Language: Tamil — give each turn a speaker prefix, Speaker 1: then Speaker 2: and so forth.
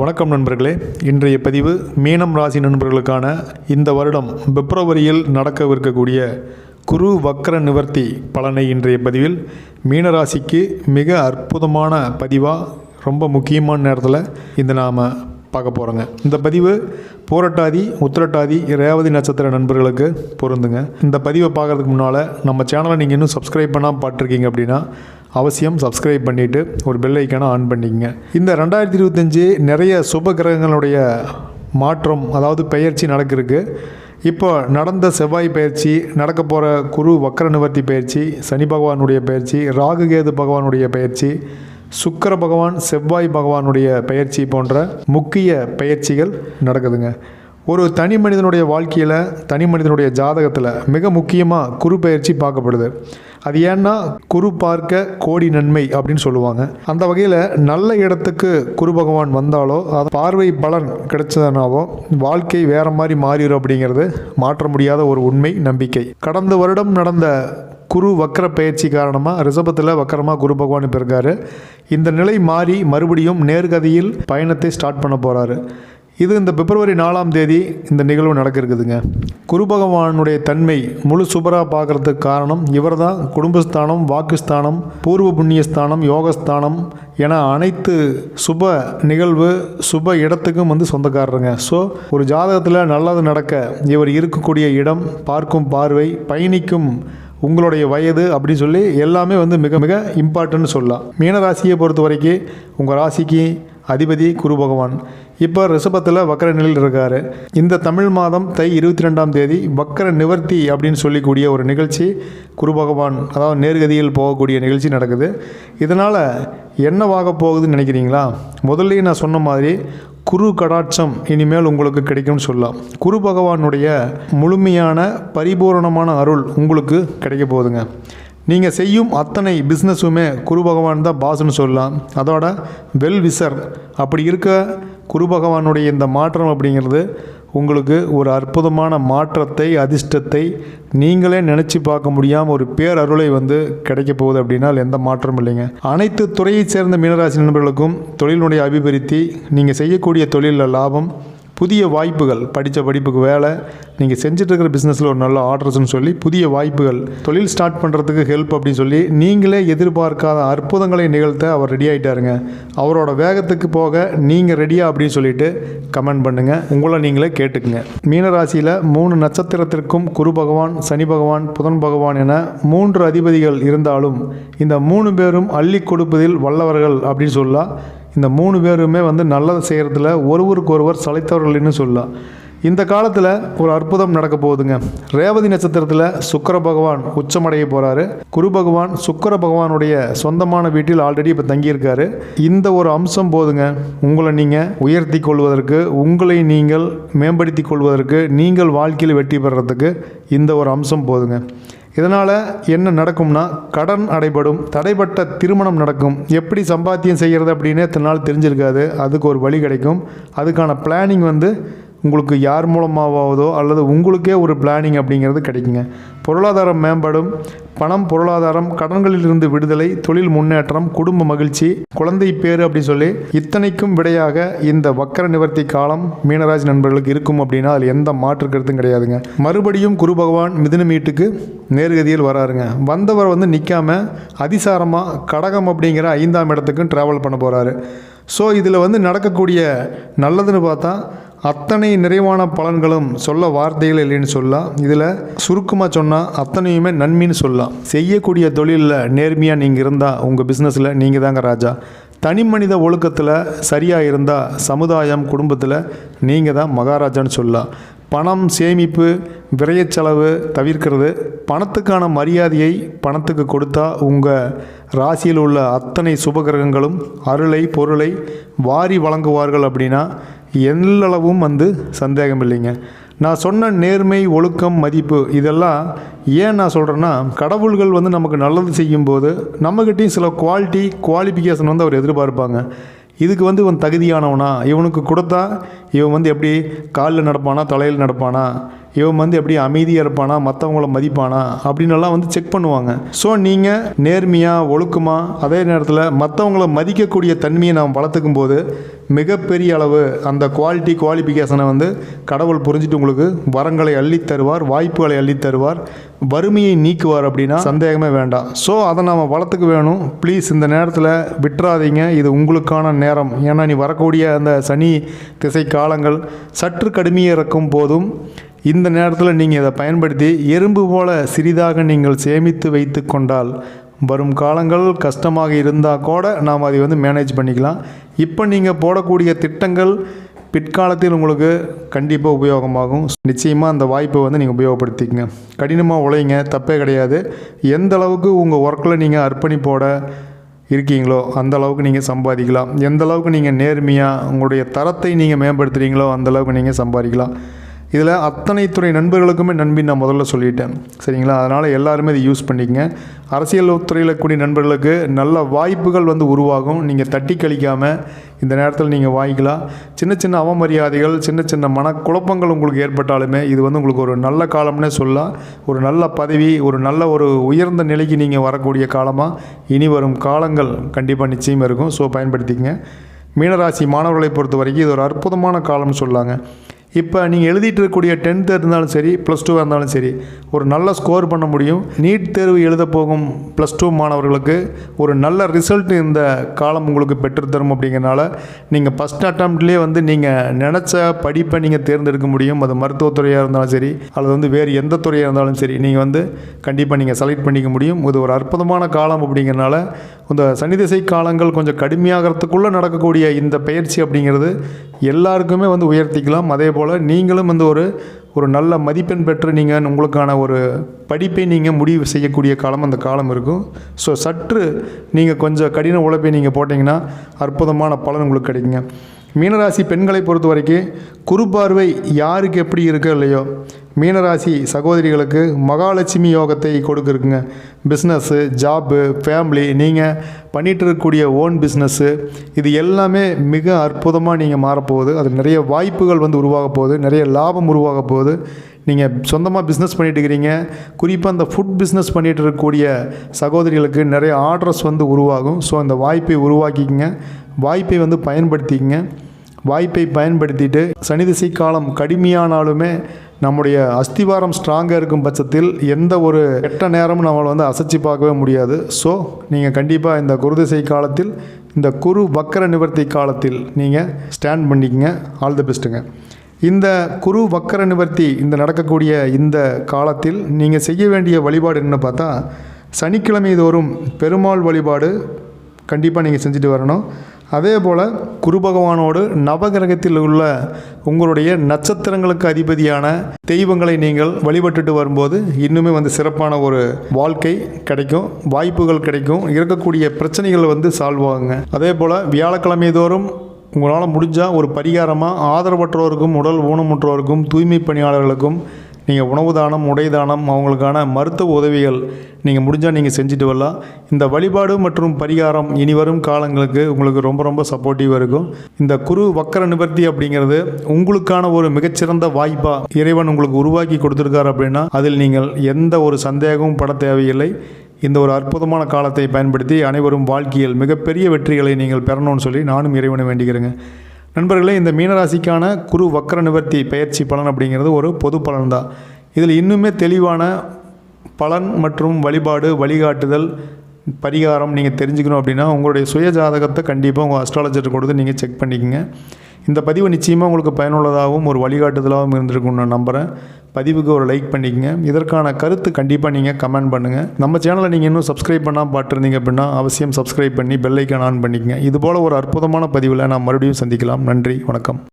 Speaker 1: வணக்கம் நண்பர்களே. இன்றைய பதிவு மீனம் ராசி நண்பர்களுக்கான இந்த வருடம் பிப்ரவரியில் நடக்கவிருக்கக்கூடிய குரு வக்ர நிவர்த்தி பலனை இன்றைய பதிவில் மீனராசிக்கு மிக அற்புதமான பதிவாக ரொம்ப முக்கியமான நேரத்தில் இந்த நாம் பார்க்க போகிறோங்க இந்த பதிவு பூரட்டாதி உத்திரட்டாதி ரேவதி நட்சத்திர நண்பர்களுக்கு பொருந்துங்க. இந்த பதிவை பார்க்குறதுக்கு முன்னால் நம்ம சேனலை நீங்கள் இன்னும் சப்ஸ்கிரைப் பண்ணால் பார்த்துருக்கீங்க அப்படின்னா அவசியம் சப்ஸ்கிரைப் பண்ணிவிட்டு ஒரு பெல் ஐக்கானை ஆன் பண்ணிக்கங்க. இந்த ரெண்டாயிரத்தி இருபத்தஞ்சி நிறைய சுப கிரகங்களுடைய மாற்றம் அதாவது பெயர்ச்சி நடக்கிருக்கு இப்போ நடந்த செவ்வாய் பயிற்சி நடக்க போகிற குரு வக்கர நிவர்த்தி பயிற்சி சனி பகவானுடைய பயிற்சி ராகுகேது பகவானுடைய பயிற்சி சுக்கிர பகவான் செவ்வாய் பகவானுடைய பயிற்சி போன்ற முக்கிய பயிற்சிகள் நடக்குதுங்க. ஒரு தனி மனிதனுடைய வாழ்க்கையில் தனி மனிதனுடைய ஜாதகத்தில் மிக முக்கியமாக குரு பயிற்சி பார்க்கப்படுது. அது ஏன்னா குரு பார்க்க கோடி நன்மை அப்படின்னு சொல்லுவாங்க. அந்த வகையில் நல்ல இடத்துக்கு குரு பகவான் வந்தாலோ அது பார்வை பலன் கிடைச்சதுனாவோ வாழ்க்கை வேற மாதிரி மாறிடும் அப்படிங்கிறது மாற்ற முடியாத ஒரு உண்மை நம்பிக்கை. கடந்த வருடம் நடந்த குரு வக்கர பயிற்சி காரணமாக ரிஷபத்தில் வக்கரமாக குரு பகவான் இப்போ இருக்காரு. இந்த நிலை மாறி மறுபடியும் நேர்கதியில் பயணத்தை ஸ்டார்ட் பண்ண போகிறாரு இது இந்த பிப்ரவரி நாலாம் தேதி இந்த நிகழ்வு நடக்க இருக்குதுங்க குரு பகவானுடைய தன்மை முழு சுபராக பார்க்குறதுக்கு காரணம் இவர் தான் குடும்பஸ்தானம் வாக்குஸ்தானம் பூர்வ புண்ணியஸ்தானம் யோகஸ்தானம் என அனைத்து சுப நிகழ்வு சுப இடத்துக்கும் வந்து சொந்தக்காரருங்க. ஸோ ஒரு ஜாதகத்தில் நல்லது நடக்க இவர் இருக்கக்கூடிய இடம் பார்க்கும் பார்வை பயணிக்கும் உங்களுடைய வயது அப்படின்னு சொல்லி எல்லாமே வந்து மிக மிக இம்பார்ட்டன்ட்னு சொல்லலாம். மீனராசியை பொறுத்த வரைக்கும் உங்கள் ராசிக்கு அதிபதி குரு பகவான். இப்போ ரிஷபத்தில் வக்கர நிலையில் இருக்கார். இந்த தமிழ் மாதம் தை இருபத்தி ரெண்டாம் தேதி வக்கர நிவர்த்தி அப்படின்னு சொல்லிக்கூடிய ஒரு நிகழ்ச்சி குரு பகவான் அதாவது நேர்கதியில் போகக்கூடிய நிகழ்ச்சி நடக்குது. இதனால் என்னவாக போகுதுன்னு நினைக்கிறீங்களா? முதல்லையும் நான் சொன்ன மாதிரி குரு கடாட்சம் இனிமேல் உங்களுக்கு கிடைக்கும்னு சொல்லலாம். குரு பகவானுடைய முழுமையான பரிபூரணமான அருள் உங்களுக்கு கிடைக்க போகுதுங்க. நீங்கள் செய்யும் அத்தனை பிஸ்னஸுமே குரு பகவான் தான் பாஸ்னு சொல்லலாம். அதோட வெல் விசர் அப்படி இருக்க குரு பகவானுடைய இந்த மாற்றம் அப்படிங்கிறது உங்களுக்கு ஒரு அற்புதமான மாற்றத்தை அதிர்ஷ்டத்தை நீங்களே நினச்சி பார்க்க முடியாமல் ஒரு பேரருளை வந்து கிடைக்க போகுது அப்படின்னால் எந்த மாற்றமும் இல்லைங்க. அனைத்து துறையைச் சேர்ந்த மீனராசி நண்பர்களுக்கும் தொழிலுடைய அபிவிருத்தி நீங்கள் செய்யக்கூடிய தொழிலில் லாபம் புதிய வாய்ப்புகள் படித்த படிப்புக்கு வேலை நீங்கள் செஞ்சிட்ருக்கிற பிஸ்னஸில் ஒரு நல்ல ஆர்டர்ஸ்னு சொல்லி புதிய வாய்ப்புகள் தொழில் ஸ்டார்ட் பண்ணுறதுக்கு ஹெல்ப் அப்படின்னு சொல்லி நீங்களே எதிர்பார்க்காத அற்புதங்களை நிகழ்த்த அவர் ரெடி ஆகிட்டாருங்க அவரோட வேகத்துக்கு போக நீங்கள் ரெடியா அப்படின்னு சொல்லிட்டு கமெண்ட் பண்ணுங்கள் உங்களை நீங்களே கேட்டுக்குங்க. மீனராசியில் மூணு நட்சத்திரத்திற்கும் குரு பகவான் சனி பகவான் புதன் பகவான் என மூன்று அதிபதிகள் இருந்தாலும் இந்த மூணு பேரும் அள்ளி கொடுப்பதில் வல்லவர்கள் அப்படின்னு சொல்லலாம். இந்த மூணு பேருமே வந்து நல்லது செய்கிறதுல ஒருவருக்கொருவர் சளைத்தவர்கள்னு சொல்லலாம். இந்த காலத்தில் ஒரு அற்புதம் நடக்க போகுதுங்க. ரேவதி நட்சத்திரத்தில் சுக்கர பகவான் உச்சமடைய போகிறாரு குரு பகவான் சுக்கர பகவானுடைய சொந்தமான வீட்டில் ஆல்ரெடி இப்போ தங்கியிருக்காரு. இந்த ஒரு அம்சம் போதுங்க. உங்களை நீங்கள் உயர்த்தி கொள்வதற்கு உங்களை நீங்கள் மேம்படுத்தி கொள்வதற்கு நீங்கள் வாழ்க்கையில் வெற்றி பெறத்துக்கு இந்த ஒரு அம்சம் போதுங்க. இதனால் என்ன நடக்கும்னா கடன் அடைபடும் தடைப்பட்ட திருமணம் நடக்கும். எப்படி சம்பாத்தியம் செய்கிறது அப்படின்னு எத்தனை நாள் தெரிஞ்சிருக்காது. அதுக்கு ஒரு வழி கிடைக்கும். அதுக்கான பிளானிங் வந்து உங்களுக்கு யார் மூலமாவதோ அல்லது உங்களுக்கே ஒரு பிளானிங் அப்படிங்கிறது கிடைக்குங்க. பொருளாதாரம் மேம்படும். பணம் பொருளாதாரம் கடன்களிலிருந்து விடுதலை தொழில் முன்னேற்றம் குடும்ப மகிழ்ச்சி குழந்தை பேர் அப்படின்னு சொல்லி இத்தனைக்கும் விடையாக இந்த வக்கர நிவர்த்தி காலம் மீனராஜ் நண்பர்களுக்கு இருக்கும் அப்படின்னா அதில் எந்த மாற்று கருத்தும் கிடையாதுங்க. மறுபடியும் குரு பகவான் மிதுன மீட்டுக்கு நேர்கதியில் வராருங்க. வந்தவர் வந்து நிற்காம அதிசாரமாக கடகம் அப்படிங்கிற ஐந்தாம் இடத்துக்கும் ட்ராவல் பண்ண போகிறாரு ஸோ இதில் வந்து நடக்கக்கூடிய நல்லதுன்னு பார்த்தா அத்தனை நிறைவான பலன்களும் சொல்ல வார்த்தைகள் இல்லைன்னு சொல்லலாம் இதில் சுருக்கமாக சொன்னால் அத்தனையுமே நன்மைன்னு சொல்லலாம் செய்யக்கூடிய தொழிலில் நேர்மையாக நீங்கள் இருந்தால் உங்கள் பிஸ்னஸில் நீங்கள் தாங்க ராஜா. தனி மனித ஒழுக்கத்தில் சரியாக இருந்தால் சமுதாயம் குடும்பத்தில் நீங்கள் தான் மகாராஜான்னு சொல்லலாம் பணம் சேமிப்பு விரயச்செலவு தவிர்க்கிறது பணத்துக்கான மரியாதையை பணத்துக்கு கொடுத்தா உங்கள் ராசியில் உள்ள அத்தனை சுபகிரகங்களும் அருளை பொருளை வாரி வழங்குவார்கள் அப்படின்னா எல்லளவும் வந்து சந்தேகம் இல்லைங்க நான் சொன்ன நேர்மை ஒழுக்கம் மதிப்பு இதெல்லாம் ஏன் நான் சொல்கிறேன்னா கடவுள்கள் வந்து நமக்கு நல்லது செய்யும்போது நம்மக்கிட்டேயும் சில குவாலிட்டி குவாலிஃபிகேஷன் வந்து அவர் எதிர்பார்ப்பாங்க. இதுக்கு வந்து இவன் தகுதியானவனா? இவனுக்கு கொடுத்தா இவன் வந்து எப்படி காலில் நடப்பானா தலையில் நடப்பானா? இவன் வந்து எப்படி அமைதியாக இருப்பானா? மற்றவங்கள மதிப்பானா? அப்படின்னெல்லாம் வந்து செக் பண்ணுவாங்க. ஸோ நீங்கள் நேர்மையாக ஒழுக்கமாக அதே நேரத்தில் மற்றவங்கள மதிக்கக்கூடிய தன்மையை நாம் வளர்த்துக்கும் போது மிகப்பெரிய அளவு அந்த குவாலிட்டி குவாலிஃபிகேஷனை வந்து கடவுள் புரிஞ்சுட்டு உங்களுக்கு வரங்களை அள்ளித் தருவார் வாய்ப்புகளை அள்ளித் தருவார் வறுமையை நீக்குவார் அப்படின்னா சந்தேகமே வேண்டாம். ஸோ அதை நாம் வளர்த்துக்க வேணும். ப்ளீஸ் இந்த நேரத்தில் விட்டுறாதீங்க. இது உங்களுக்கான நேரம். ஏன்னா நீ வரக்கூடிய அந்த சனி திசை காலங்கள் சற்று கடுமையாக இருக்கும் போதும் இந்த நேரத்தில் நீங்கள் இதை பயன்படுத்தி எறும்பு போல சிறிதாக நீங்கள் சேமித்து வைத்து கொண்டால் வரும் காலங்கள் கஷ்டமாக இருந்தால் கூட நாம் அதை வந்து மேனேஜ் பண்ணிக்கலாம். இப்போ நீங்கள் போடக்கூடிய திட்டங்கள் பிற்காலத்தில் உங்களுக்கு கண்டிப்பாக உபயோகமாகும். நிச்சயமாக அந்த வாய்ப்பை வந்து நீங்கள் உபயோகப்படுத்திக்கங்க. கடினமாக உழைங்க தப்பே கிடையாது. எந்த அளவுக்கு உங்கள் ஒர்க்கில் நீங்கள் அர்ப்பணிப்போட இருக்கீங்களோ அந்த அளவுக்கு நீங்கள் சம்பாதிக்கலாம். எந்த அளவுக்கு நீங்கள் நேர்மையாக உங்களுடைய தரத்தை நீங்கள் மேம்படுத்துகிறீங்களோ அந்த அளவுக்கு நீங்கள் சம்பாதிக்கலாம். இதில் அத்தனை துறை நண்பர்களுக்குமே நண்பி நான் முதல்ல சொல்லிட்டேன். சரிங்களா? அதனால் எல்லாருமே இதை யூஸ் பண்ணிக்கங்க. அரசியல் துறையில் கூடிய நண்பர்களுக்கு நல்ல வாய்ப்புகள் வந்து உருவாகும். நீங்கள் தட்டி கழிக்காமல் இந்த நேரத்தில் நீங்கள் வாங்கிக்கலாம். சின்ன சின்ன அவமரியாதைகள் சின்ன சின்ன மனக்குழப்பங்கள் உங்களுக்கு ஏற்பட்டாலுமே இது வந்து உங்களுக்கு ஒரு நல்ல காலம்னே சொல்லலாம். ஒரு நல்ல பதவி ஒரு நல்ல ஒரு உயர்ந்த நிலைக்கு நீங்கள் வரக்கூடிய காலமாக இனி வரும் காலங்கள் கண்டிப்பாக நிச்சயமாக இருக்கும். ஸோ பயன்படுத்திக்கங்க. மீனராசி மாணவர்களை பொறுத்த வரைக்கும் இது ஒரு அற்புதமான காலம்னு சொல்லாங்க. இப்போ நீங்கள் எழுதிட்டு இருக்கக்கூடிய டென்த்து இருந்தாலும் சரி ப்ளஸ் டூவாக இருந்தாலும் சரி ஒரு நல்ல ஸ்கோர் பண்ண முடியும். நீட் தேர்வு எழுத போகும் ப்ளஸ் டூ மாணவர்களுக்கு ஒரு நல்ல ரிசல்ட் இந்த காலம் உங்களுக்கு பெற்றுத்தரும் அப்படிங்கிறனால நீங்கள் ஃபஸ்ட் அட்டம்ப்ட்லேயே வந்து நீங்கள் நினச்ச படிப்பை நீங்கள் தேர்ந்தெடுக்க முடியும். அது மருத்துவத்துறையாக இருந்தாலும் சரி அல்லது வந்து வேறு எந்த துறையாக இருந்தாலும் சரி நீங்கள் வந்து கண்டிப்பாக நீங்கள் செலக்ட் பண்ணிக்க முடியும். இது ஒரு அற்புதமான காலம் அப்படிங்கிறனால இந்த சனிதிசை காலங்கள் கொஞ்சம் கடுமையாகிறதுக்குள்ளே நடக்கக்கூடிய இந்த பயிற்சி அப்படிங்கிறது எல்லாருக்குமே வந்து உயர்த்திக்கலாம். அதே போல் போல் நீங்களும் வந்து ஒரு ஒரு நல்ல மதிப்பெண் பெற்று நீங்கள் உங்களுக்கான ஒரு படிப்பை நீங்கள் முடிவு செய்யக்கூடிய காலம் அந்த காலம் இருக்கும். ஸோ சற்று நீங்கள் கொஞ்சம் கடின உழைப்பை நீங்கள் போட்டிங்கன்னா அற்புதமான பலன் உங்களுக்கு கிடைக்குங்க. மீனராசி பெண்களை பொறுத்த வரைக்கும் குறுபார்வை யாருக்கு எப்படி இருக்கோ இல்லையோ? மீனராசி சகோதரிகளுக்கு மகாலட்சுமி யோகத்தை கொடுக்குறக்குங்க பிஸ்னஸ்ஸு ஜாப்பு ஃபேமிலி நீங்கள் பண்ணிகிட்டு இருக்கக்கூடிய ஓன் பிஸ்னஸ்ஸு இது எல்லாமே மிக அற்புதமாக நீங்கள் மாறப்போகுது. அது நிறைய வாய்ப்புகள் வந்து உருவாக போகுது. நிறைய லாபம் உருவாக போகுது. நீங்கள் சொந்தமாக பிஸ்னஸ் பண்ணிகிட்டு இருக்கிறீங்க. குறிப்பாக அந்த ஃபுட் பிஸ்னஸ் பண்ணிகிட்டு இருக்கக்கூடிய சகோதரிகளுக்கு நிறைய ஆர்டர்ஸ் வந்து உருவாகும். ஸோ அந்த வாய்ப்பை உருவாக்கிக்கங்க. வாய்ப்பை வந்து பயன்படுத்திக்கங்க. வாய்ப்பை பயன்படுத்திட்டு சனி திசை காலம் கடுமையானாலுமே நம்முடைய அஸ்திவாரம் ஸ்ட்ராங்காக இருக்கும் பட்சத்தில் எந்த ஒரு கெட்ட நேரமும் நம்மளை வந்து அசைச்சு பார்க்கவே முடியாது. ஸோ நீங்கள் கண்டிப்பாக இந்த குருதிசை காலத்தில் இந்த குரு வக்கர நிவர்த்தி காலத்தில் நீங்கள் ஸ்டாண்ட் பண்ணிக்கங்க. ஆல் தி பெஸ்ட்டுங்க இந்த குரு வக்கர நிவர்த்தி இந்த நடக்கக்கூடிய இந்த காலத்தில் நீங்கள் செய்ய வேண்டிய வழிபாடு என்ன பார்த்தா சனிக்கிழமை தோறும் பெருமாள் வழிபாடு கண்டிப்பாக நீங்கள் செஞ்சுட்டு வரணும். அதே போல் குரு பகவானோடு நவகிரகத்தில் உள்ள உங்களுடைய நட்சத்திரங்களுக்கு அதிபதியான தெய்வங்களை நீங்கள் வழிபட்டுட்டு வரும்போது இன்னுமே வந்து சிறப்பான ஒரு வாழ்க்கை கிடைக்கும் வாய்ப்புகள் கிடைக்கும். இருக்கக்கூடிய பிரச்சனைகள் வந்து சால்வ் ஆகுங்க. அதே போல் வியாழக்கிழமை தோறும் உங்களால் முடிஞ்சால் ஒரு பரிகாரமாக ஆதரவற்றோருக்கும் உடல் ஊனமுற்றோருக்கும் தூய்மை பணியாளர்களுக்கும் நீங்கள் உணவு தானம் உடை தானம் அவங்களுக்கான மருத்துவ உதவிகள் நீங்கள் முடிஞ்சால் நீங்கள் செஞ்சுட்டு வரலாம். இந்த வழிபாடு மற்றும் பரிகாரம் இனி வரும் காலங்களுக்கு உங்களுக்கு ரொம்ப ரொம்ப சப்போர்ட்டிவாக இருக்கும். இந்த குரு வக்கர நிவர்த்தி அப்படிங்கிறது உங்களுக்கான ஒரு மிகச்சிறந்த வாய்ப்பாக இறைவன் உங்களுக்கு உருவாக்கி கொடுத்துருக்காரு அப்படின்னா அதில் நீங்கள் எந்த ஒரு சந்தேகமும் பட தேவையில்லை. இந்த ஒரு அற்புதமான காலத்தை பயன்படுத்தி அனைவரும் வாழ்க்கையில் மிகப்பெரிய வெற்றிகளை நீங்கள் பெறணும்னு சொல்லி நானும் இறைவனை வேண்டிக்கிறேங்க. நண்பர்களே இந்த மீனராசிக்கான குரு வக்கர நிவர்த்தி பயிற்சி பலன் அப்படிங்கிறது ஒரு பொது பலன் தான் இதில் இன்னுமே தெளிவான பலன் மற்றும் வழிபாடு வழிகாட்டுதல் பரிகாரம் நீங்கள் தெரிஞ்சுக்கணும் அப்படின்னா உங்களுடைய சுய ஜாதகத்தை கண்டிப்பாக உங்கள் அஸ்ட்ராலஜர் கொடுத்து நீங்கள் செக் பண்ணிக்கோங்க. இந்த பதிவு நிச்சயமாக உங்களுக்கு பயனுள்ளதாகவும் ஒரு வழிகாட்டுதலாகவும் இருந்திருக்கும் நான் நம்புகிறேன் பதிவுக்கு ஒரு லைக் பண்ணிக்கங்க. இதற்கான கருத்து கண்டிப்பாக நீங்கள் கமெண்ட் பண்ணுங்கள் நம்ம சேனலை நீங்கள் இன்னும் சப்ஸ்கிரைப் பண்ணால் பார்த்துருந்தீங்க அப்படின்னா அவசியம் சப்ஸ்கிரைப் பண்ணி பெல்லைக்கான் ஆன் பண்ணிக்கங்க. இதுபோல் ஒரு அற்புதமான பதிவில் நான் மறுபடியும் சந்திக்கலாம். நன்றி வணக்கம்.